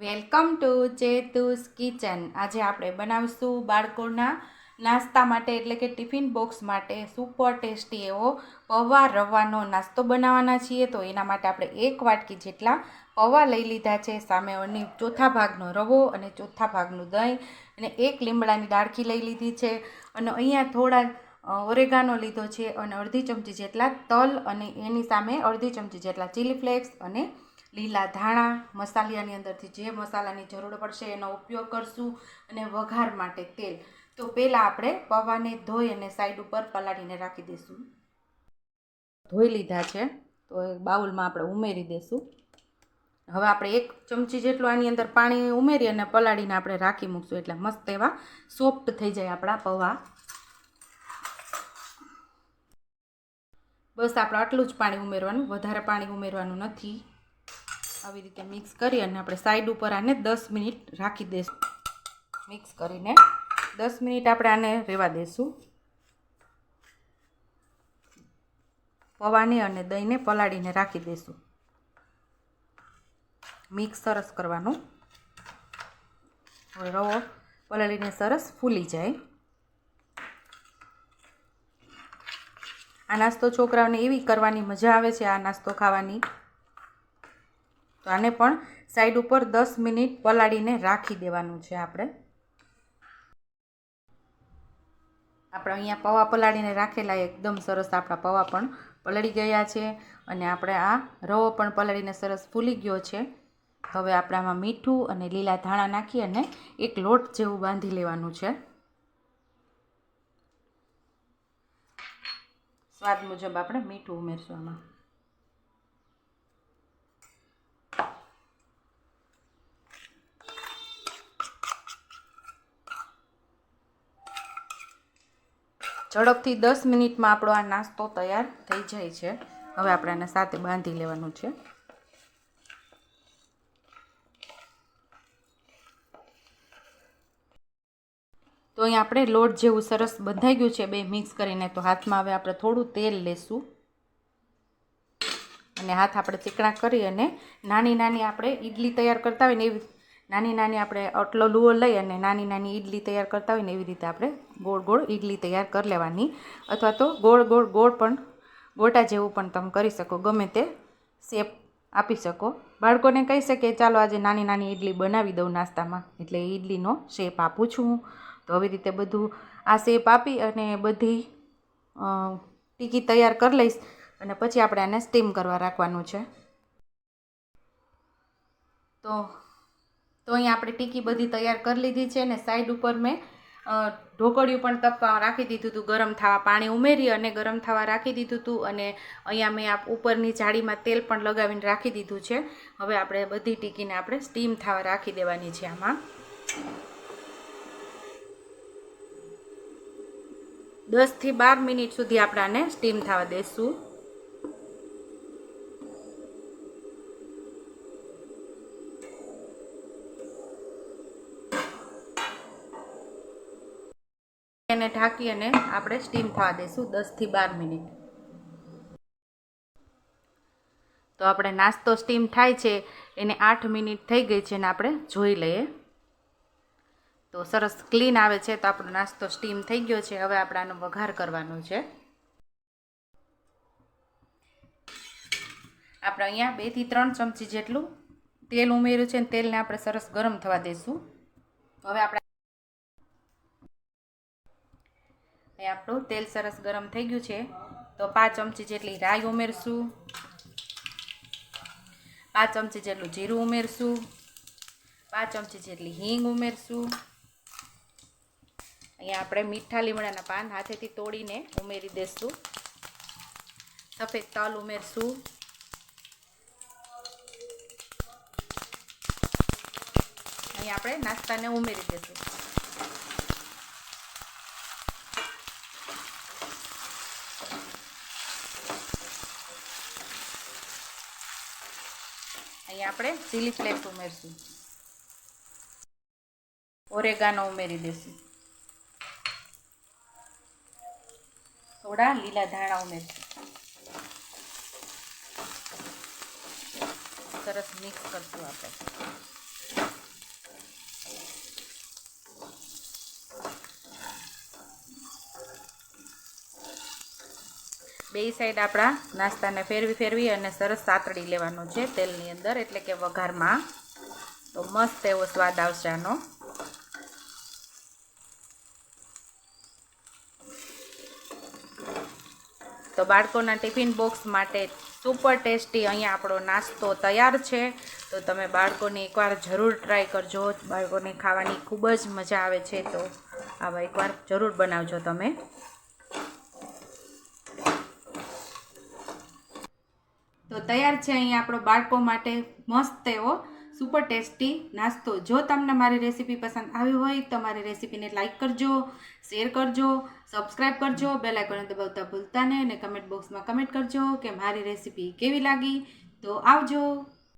Welcome to ચેતુસ kitchen. આજે આપણે બનાવીશું બાળકોના નાસ્તા માટે, એટલે કે ટિફિન બોક્સ માટે સુપર ટેસ્ટી એવો પૌવા રવાનો નાસ્તો બનાવવાના છીએ. તો એના માટે આપણે એક વાટકી જેટલા પૌવા લઈ લીધા છે. સામે ઓની ચોથા ભાગનો રવો અને ચોથા ભાગનું દહીં અને એક લીમડાની ડાળખી લઈ લીધી છે. અને અહીંયા થોડા ઓરેગાનો લીધો છે અને અડધી ચમચી જેટલા તલ અને એની સામે અડધી ચમચી જેટલા ચીલી ફ્લેક્સ અને લીલા ધાણા મસાલિયાની અંદરથી જે મસાલાની જરૂર પડશે એનો ઉપયોગ કરશું અને વઘાર માટે તેલ. તો પહેલાં આપણે પૌવાને ધોઈ અને સાઈડ ઉપર પલાળીને રાખી દઈશું. ધોઈ લીધા છે, તો એક બાઉલમાં આપણે ઉમેરી દઈશું. હવે આપણે એક ચમચી જેટલું આની અંદર પાણી ઉમેરી અને પલાળીને આપણે રાખી મૂકશું, એટલે મસ્ત એવા સોફ્ટ થઈ જાય આપણા પૌવા. બસ આપણે આટલું જ પાણી ઉમેરવાનું, વધારે પાણી ઉમેરવાનું નથી. આવી રીતે મિક્સ કરી અને આપણે સાઈડ ઉપર આને દસ મિનિટ રાખી દઈશું મિક્સ કરીને દસ મિનિટ આપણે આને રહેવા દઈશું પૌવાને અને દહીંને પલાળીને રાખી દઈશું મિક્સ સરસ કરવાનું. હવે રવો પલાળીને સરસ ફૂલી જાય. આ નાસ્તો છોકરાઓને એવી કરવાની મજા આવે છે, આ નાસ્તો ખાવાની. તો આને પણ સાઈડ ઉપર દસ મિનિટ પલાળીને રાખી દેવાનું છે આપણે. આપણે અહીંયા પૌવા પલાળીને રાખેલા એકદમ સરસ આપણા પૌવા પણ પલળી ગયા છે અને આપણે આ રવો પણ પલાળીને સરસ ફૂલી ગયો છે. હવે આપણે આમાં મીઠું અને લીલા ધાણા નાખી અને એક લોટ જેવું બાંધી લેવાનું છે. સ્વાદ મુજબ આપણે મીઠું ઉમેરશું આમાં. ઝડપથી દસ મિનિટમાં આપણો આ નાસ્તો તૈયાર થઈ જાય છે. હવે આપણે આને સાથે બાંધી લેવાનું છે. તો અહીં આપણે લોટ જેવું સરસ બંધાઈ ગયું છે, બે મિક્સ કરીને. તો હાથમાં હવે આપણે થોડું તેલ લેશું. અને હાથ આપણે ચીકણા કરી અને નાની નાની આપણે ઈડલી તૈયાર કરતા હોય ને એવી નાની નાની આપણે આટલો લુઓ લઈ અને નાની નાની ઈડલી તૈયાર કરતા હોય ને એવી રીતે આપણે ગોળ ગોળ ઈડલી તૈયાર કરી લેવાની. અથવા તો ગોળ ગોળ ગોળ પણ ગોટા જેવું પણ તમે કરી શકો, ગમે તે શેપ આપી શકો. બાળકોને કહી શકે ચાલો આજે નાની નાની ઈડલી બનાવી દઉં નાસ્તામાં. એટલે ઈડલીનો શેપ આપું છું. તો આવી રીતે બધું આ શેપ આપી અને બધી ટીકી તૈયાર કરી લઈશ અને પછી આપણે આને સ્ટીમ કરવા રાખવાનું છે. તો તો અહીં આપણે ટીકી બધી તૈયાર કરી લીધી છે અને સાઈડ ઉપર મેં ઢોકળિયું પણ તપવા રાખી દીધું હતું, ગરમ થવા પાણી ઉમેરી અને ગરમ થવા રાખી દીધું હતું અને અહીંયા મેં આ ઉપરની જાળીમાં તેલ પણ લગાવીને રાખી દીધું છે. હવે આપણે બધી ટીકીને આપણે સ્ટીમ થવા રાખી દેવાની છે આમાં. દસથી બાર મિનિટ સુધી આપણે આને સ્ટીમ થવા દઈશું એને ઢાંકી અને આપણે સ્ટીમ થવા દઈશું દસથી બાર મિનિટ. તો આપણે નાસ્તો સ્ટીમ થાય છે, એને આઠ મિનિટ થઈ ગઈ છે અને આપણે જોઈ લઈએ. તો સરસ ક્લીન આવે છે, તો આપણો નાસ્તો સ્ટીમ થઈ ગયો છે, હવે આપણે આનો વઘાર કરવાનો છે. આપણે અહીંયા બેથી ત્રણ ચમચી જેટલું તેલ ઉમેર્યું છે અને તેલને આપણે સરસ ગરમ થવા દઈશું હવે આપણે અહીં આપણું તેલ સરસ ગરમ થઈ ગયું છે. તો પાંચ ચમચી જેટલી રાઈ ઉમેરશું. પાંચ ચમચી જેટલું જીરું ઉમેરશું. પાંચ ચમચી જેટલી હિંગ ઉમેરશું. અહીંયા આપણે મીઠા લીમડાના પાન હાથેથી તોડીને ઉમેરી દઈશું સફેદ તલ ઉમેરશું. અહીં આપણે નાસ્તાને ઉમેરી દઈશું અહીં આપણે ચીલી ફ્લેક્સ ઉમેરશું. ઓરેગાનો ઉમેરી દેશું થોડા લીલા ધાણા ઉમેરશું. સરસ મિક્સ કરશું આપણે. બે સાઈડ આપણા નાસ્તાને ફેરવી ફેરવી અને સરસ સાતડી લેવાનું છે તેલની અંદર, એટલે કે વઘારમાં. તો મસ્ત એવો સ્વાદ આવશે આનો. તો બાળકોના ટિફિન બોક્સ માટે સુપર ટેસ્ટી અહીંયા આપણો નાસ્તો તૈયાર છે. તો તમે બાળકોને એકવાર જરૂર ટ્રાય કરજો. બાળકોને ખાવાની ખૂબ જ મજા આવે છે, તો આવા એકવાર જરૂર બનાવજો તમે. તો તૈયાર છે અહીંયા આપણો બાળકો માટે મસ્ત એવો સુપર ટેસ્ટી નાસ્તો. જો તમને મારી રેસીપી પસંદ આવી હોય તો મારી રેસીપીને લાઇક કરજો શેર કરજો સબસ્ક્રાઇબ કરજો બેલ આઇકોન દબાવતા ભૂલતા નહીં અને કમેન્ટ બોક્સમાં કમેન્ટ કરજો કે મારી રેસીપી કેવી લાગી. તો આવજો.